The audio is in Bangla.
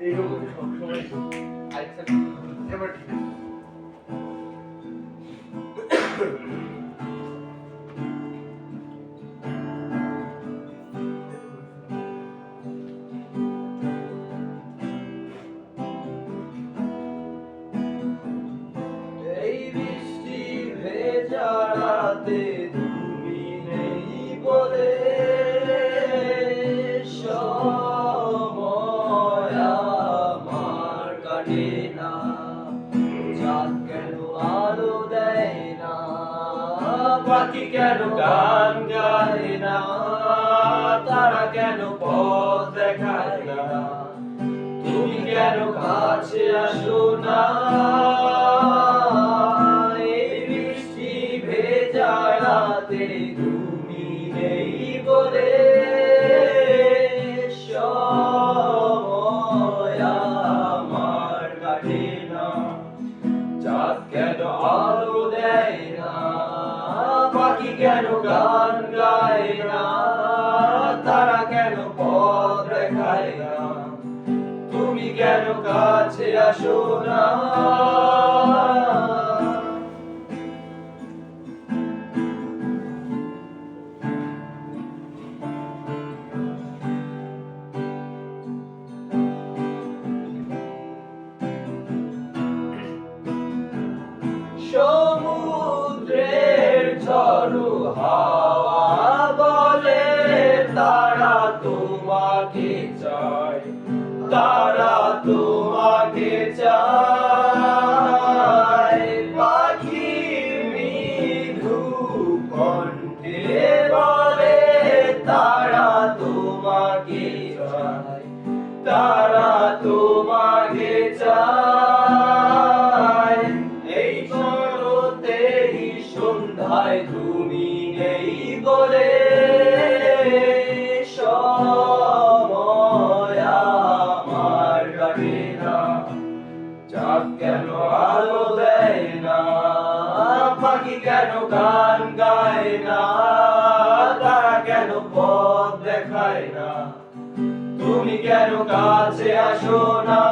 এইরকম সবসময় আরেকটা এবার বৃষ্টি ভেজা আলো দেয় না। পাখি কেন গান গায় না? তারা কেন পথ দেখায় না? তুমি কেন কাছে আসো না? বৃষ্টি বলে কেন আলো দেয় না? পাখি কেন গান গায় না? তারা কেন পথ দেখায় না? তুমি কেন কাছে আসো না? ঝড়ো হাওয়া বলে, তারা তোমাকে চায়, তারা তোমাকে চায়। পাখি মৃদু কণ্ঠে বলে, তারা তোমাকে চায়, তারা তোমাকে চায়। এই শরতের সন্ধ্যায় তুমি চাঁদ কেন আলো দেয় না? পাখি কেন গান গায় না? তারা কেন পথ দেখায় না? তুমি কেন কাছে আসো না?